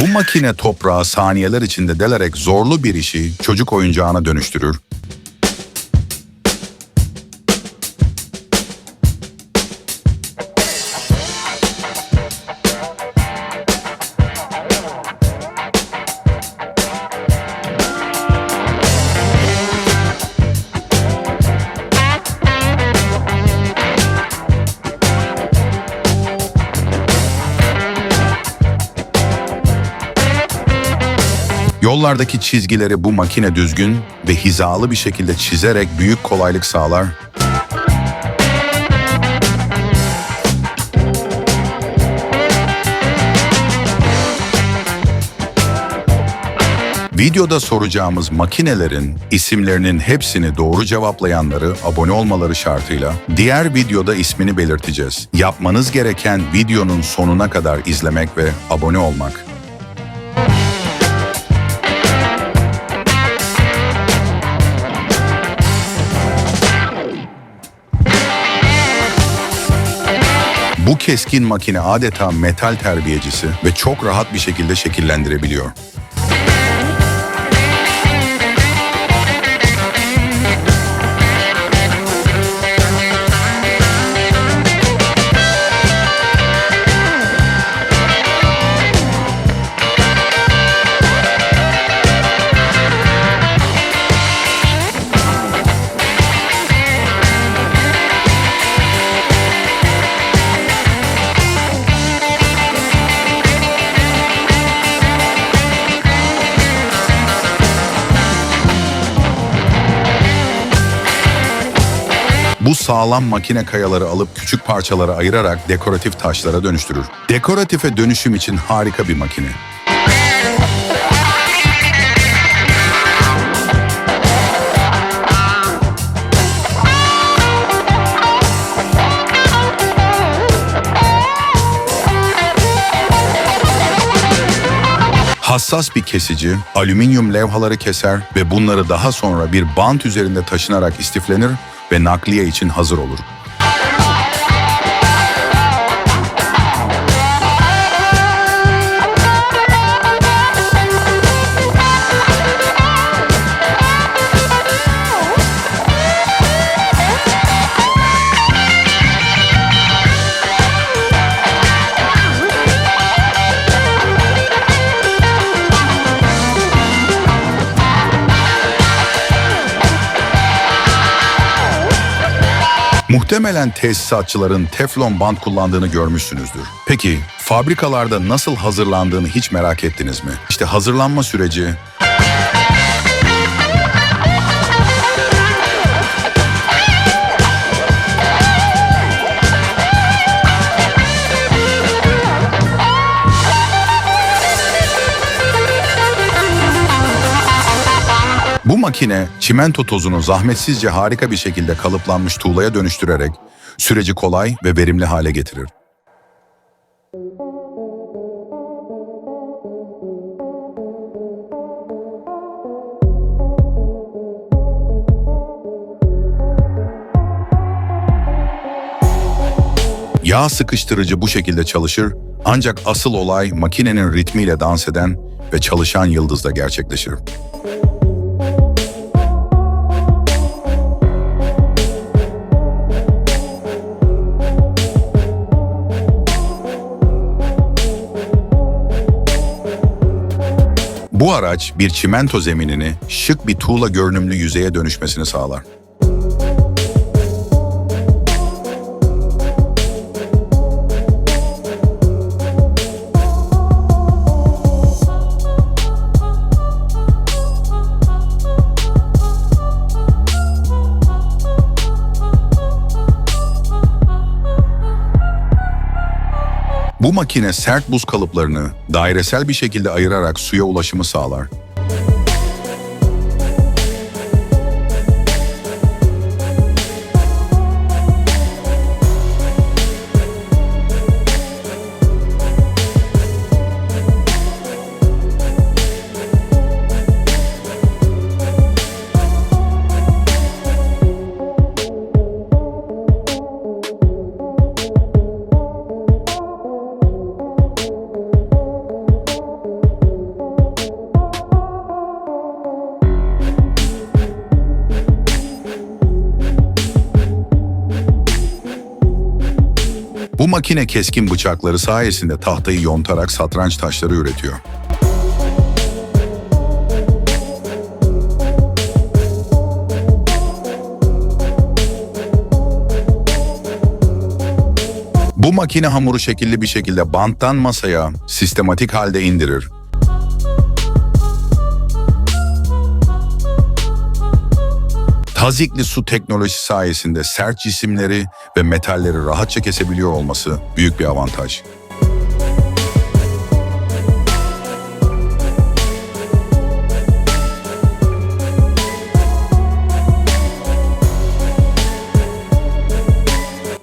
Bu makine toprağı saniyeler içinde delerek zorlu bir işi çocuk oyuncağına dönüştürür. Yollardaki çizgileri bu makine düzgün ve hizalı bir şekilde çizerek büyük kolaylık sağlar. Videoda soracağımız makinelerin isimlerinin hepsini doğru cevaplayanları abone olmaları şartıyla diğer videoda ismini belirteceğiz. Yapmanız gereken videonun sonuna kadar izlemek ve abone olmak. Bu keskin makine adeta metal terbiyecisi ve çok rahat bir şekilde şekillendirebiliyor. Bu sağlam makine kayaları alıp küçük parçalara ayırarak dekoratif taşlara dönüştürür. Dekoratife dönüşüm için harika bir makine. Hassas bir kesici, alüminyum levhaları keser ve bunları daha sonra bir bant üzerinde taşınarak istiflenir ve nakliye için hazır olur. Muhtemelen tesisatçıların teflon bant kullandığını görmüşsünüzdür. Peki fabrikalarda nasıl hazırlandığını hiç merak ettiniz mi? İşte hazırlanma süreci Bu makine çimento tozunu zahmetsizce harika bir şekilde kalıplanmış tuğlaya dönüştürerek süreci kolay ve verimli hale getirir. Yağ sıkıştırıcı bu şekilde çalışır ancak asıl olay makinenin ritmiyle dans eden ve çalışan yıldızda gerçekleşir. Bu araç bir çimento zeminini şık bir tuğla görünümlü yüzeye dönüşmesini sağlar. Makine sert buz kalıplarını dairesel bir şekilde ayırarak suya ulaşımı sağlar. Makine keskin bıçakları sayesinde tahtayı yontarak satranç taşları üretiyor. Bu makine hamuru şekilli bir şekilde banttan masaya sistematik halde indirir. Tazikli su teknolojisi sayesinde sert cisimleri ve metalleri rahatça kesebiliyor olması büyük bir avantaj.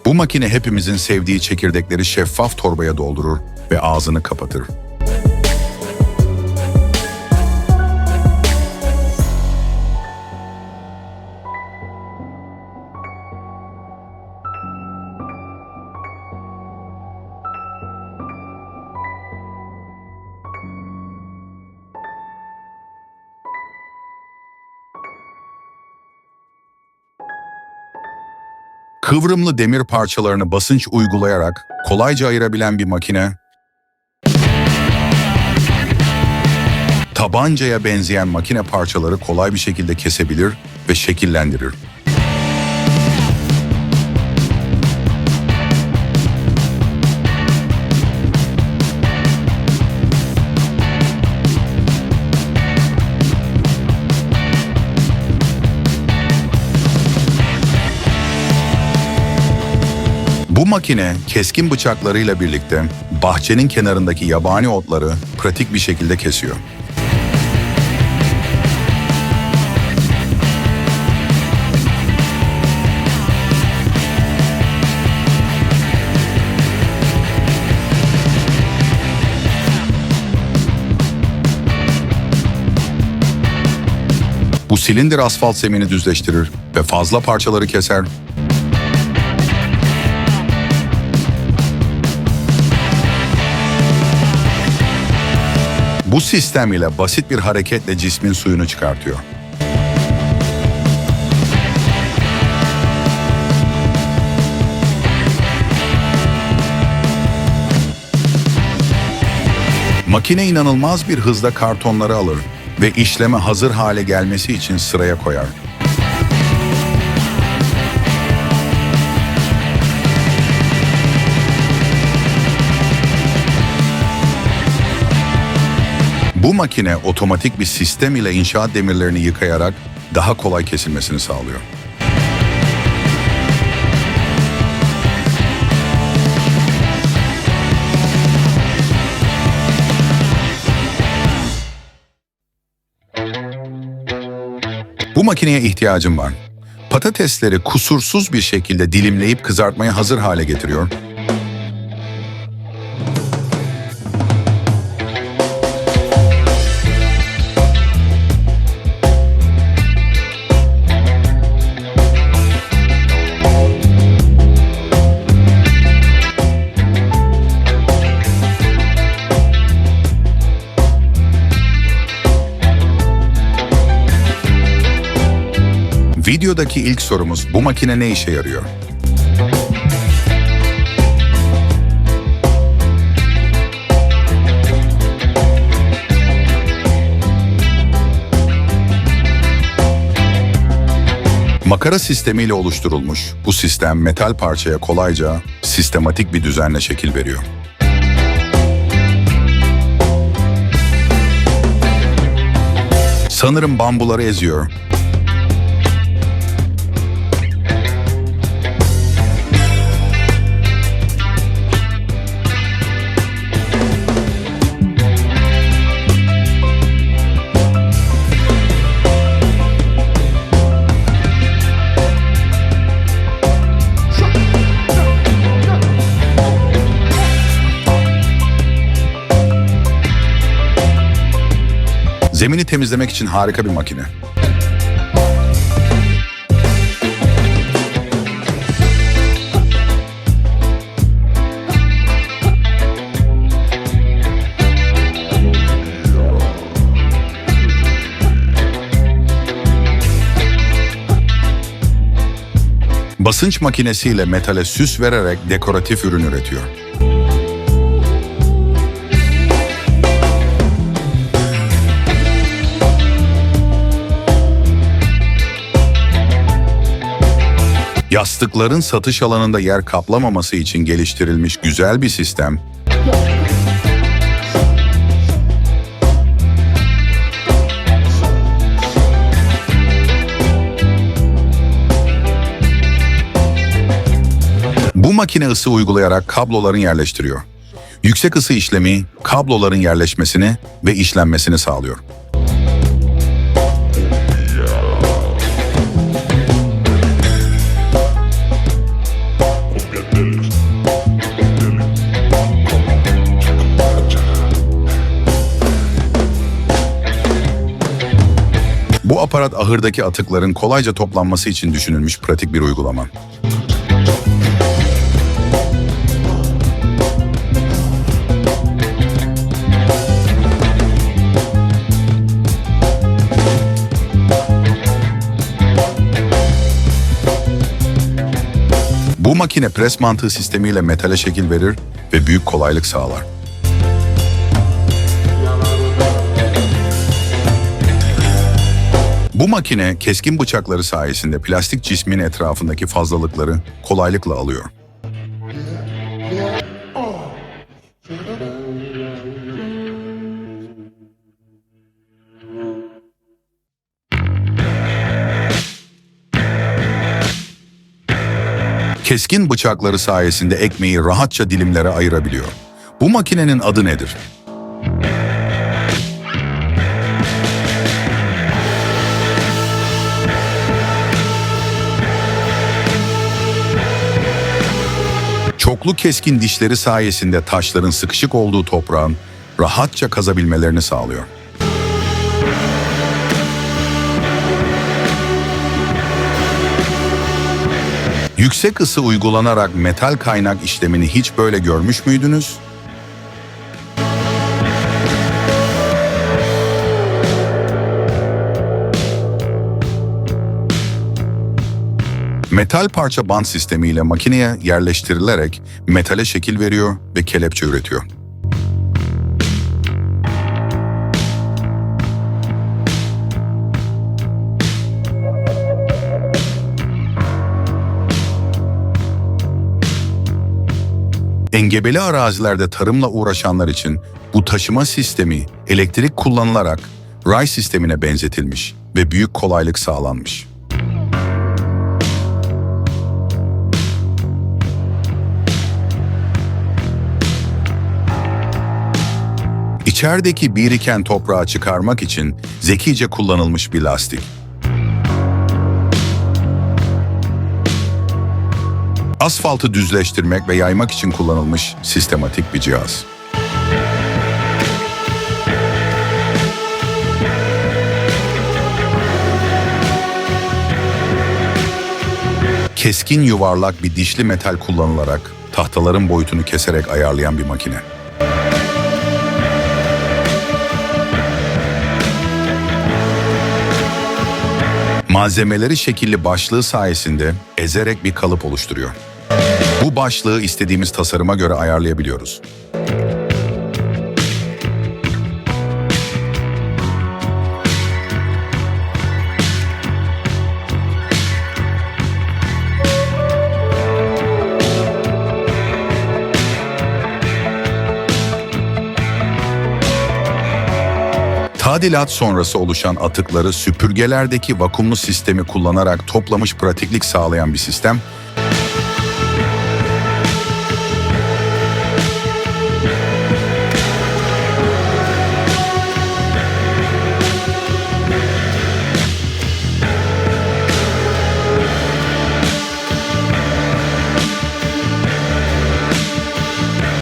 Bu makine hepimizin sevdiği çekirdekleri şeffaf torbaya doldurur ve ağzını kapatır. Kıvrımlı demir parçalarını basınç uygulayarak kolayca ayırabilen bir makine, tabancaya benzeyen makine parçaları kolay bir şekilde kesebilir ve şekillendirir. Bu makine keskin bıçaklarıyla birlikte bahçenin kenarındaki yabani otları pratik bir şekilde kesiyor. Bu silindir asfalt zemini düzleştirir ve fazla parçaları keser Bu sistem ile basit bir hareketle cismin suyunu çıkartıyor. Makine inanılmaz bir hızla kartonları alır ve işleme hazır hale gelmesi için sıraya koyar. Bu makine otomatik bir sistem ile inşaat demirlerini yıkayarak daha kolay kesilmesini sağlıyor. Bu makineye ihtiyacım var. Patatesleri kusursuz bir şekilde dilimleyip kızartmaya hazır hale getiriyor Videodaki ilk sorumuz bu makine ne işe yarıyor? Makara sistemiyle oluşturulmuş bu sistem metal parçaya kolayca sistematik bir düzenle şekil veriyor. Sanırım bambuları eziyor Zemini temizlemek için harika bir makine. Basınç makinesiyle metale süs vererek dekoratif ürün üretiyor. Yastıkların satış alanında yer kaplamaması için geliştirilmiş güzel bir sistem, Bu makine ısı uygulayarak kabloların yerleştiriyor. Yüksek ısı işlemi kabloların yerleşmesini ve işlenmesini sağlıyor. Bu aparat ahırdaki atıkların kolayca toplanması için düşünülmüş pratik bir uygulama. Bu makine pres mantığı sistemiyle metale şekil verir ve büyük kolaylık sağlar. Bu makine keskin bıçakları sayesinde plastik cismin etrafındaki fazlalıkları kolaylıkla alıyor. Keskin bıçakları sayesinde ekmeği rahatça dilimlere ayırabiliyor. Bu makinenin adı nedir? Çoklu keskin dişleri sayesinde taşların sıkışık olduğu toprağın rahatça kazabilmelerini sağlıyor. Yüksek ısı uygulanarak metal kaynak işlemini hiç böyle görmüş müydünüz? Metal parça bant sistemiyle makineye yerleştirilerek metale şekil veriyor ve kelepçe üretiyor. Engebeli arazilerde tarımla uğraşanlar için bu taşıma sistemi elektrik kullanılarak ray sistemine benzetilmiş ve büyük kolaylık sağlanmış. İçerideki biriken toprağı çıkarmak için zekice kullanılmış bir lastik. Asfaltı düzleştirmek ve yaymak için kullanılmış sistematik bir cihaz. Keskin yuvarlak bir dişli metal kullanılarak tahtaların boyutunu keserek ayarlayan bir makine. Malzemeleri şekilli başlığı sayesinde ezerek bir kalıp oluşturuyor. Bu başlığı istediğimiz tasarıma göre ayarlayabiliyoruz. Tadilat sonrası oluşan atıkları süpürgelerdeki vakumlu sistemi kullanarak toplamış pratiklik sağlayan bir sistem,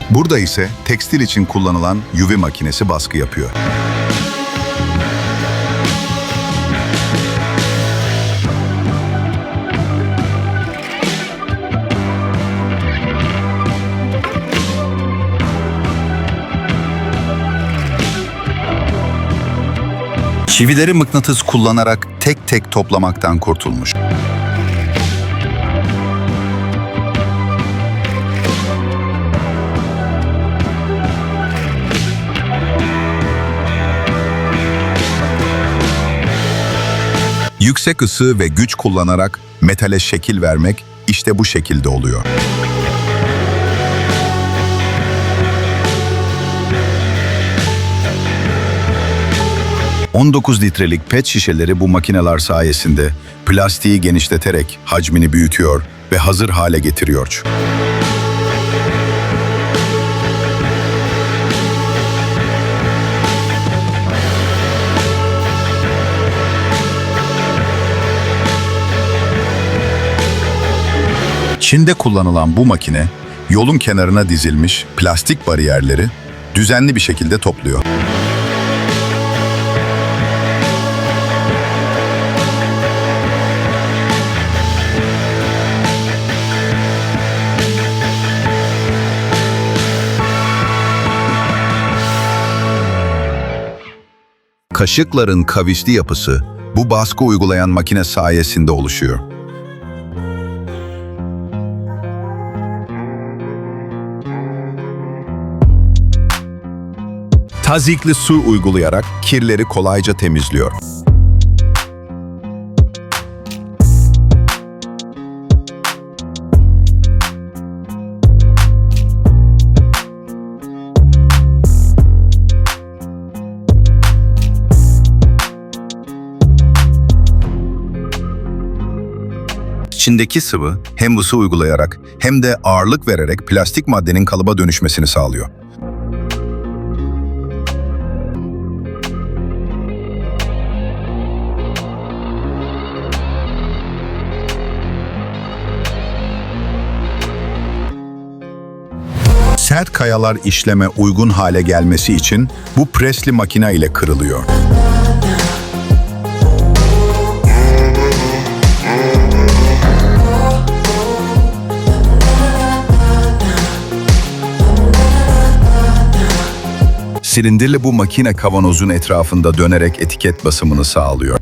Burada ise tekstil için kullanılan UV makinesi baskı yapıyor. Çivileri mıknatıs kullanarak tek tek toplamaktan kurtulmuş. Yüksek ısı ve güç kullanarak metale şekil vermek işte bu şekilde oluyor. ...19 litrelik pet şişeleri bu makineler sayesinde plastiği genişleterek hacmini büyütüyor ve hazır hale getiriyor. Çin'de kullanılan bu makine yolun kenarına dizilmiş plastik bariyerleri düzenli bir şekilde topluyor. Kaşıkların kavisli yapısı bu baskı uygulayan makine sayesinde oluşuyor. Tazikli su uygulayarak kirleri kolayca temizliyor. İçindeki sıvı hem ısı uygulayarak hem de ağırlık vererek plastik maddenin kalıba dönüşmesini sağlıyor. Sert kayalar işleme uygun hale gelmesi için bu presli makine ile kırılıyor. Silindirli bu makine kavanozun etrafında dönerek etiket basımını sağlıyor.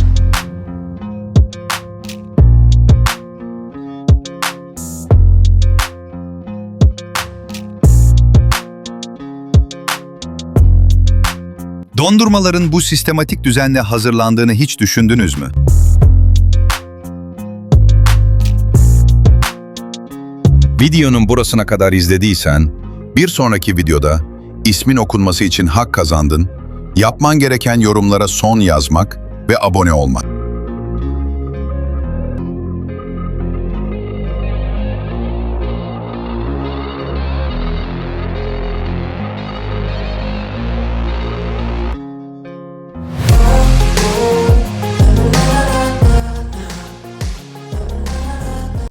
Dondurmaların bu sistematik düzenle hazırlandığını hiç düşündünüz mü? Videonun burasına kadar izlediysen, bir sonraki videoda ismin okunması için hak kazandın, yapman gereken yorumlara son yazmak ve abone olmak.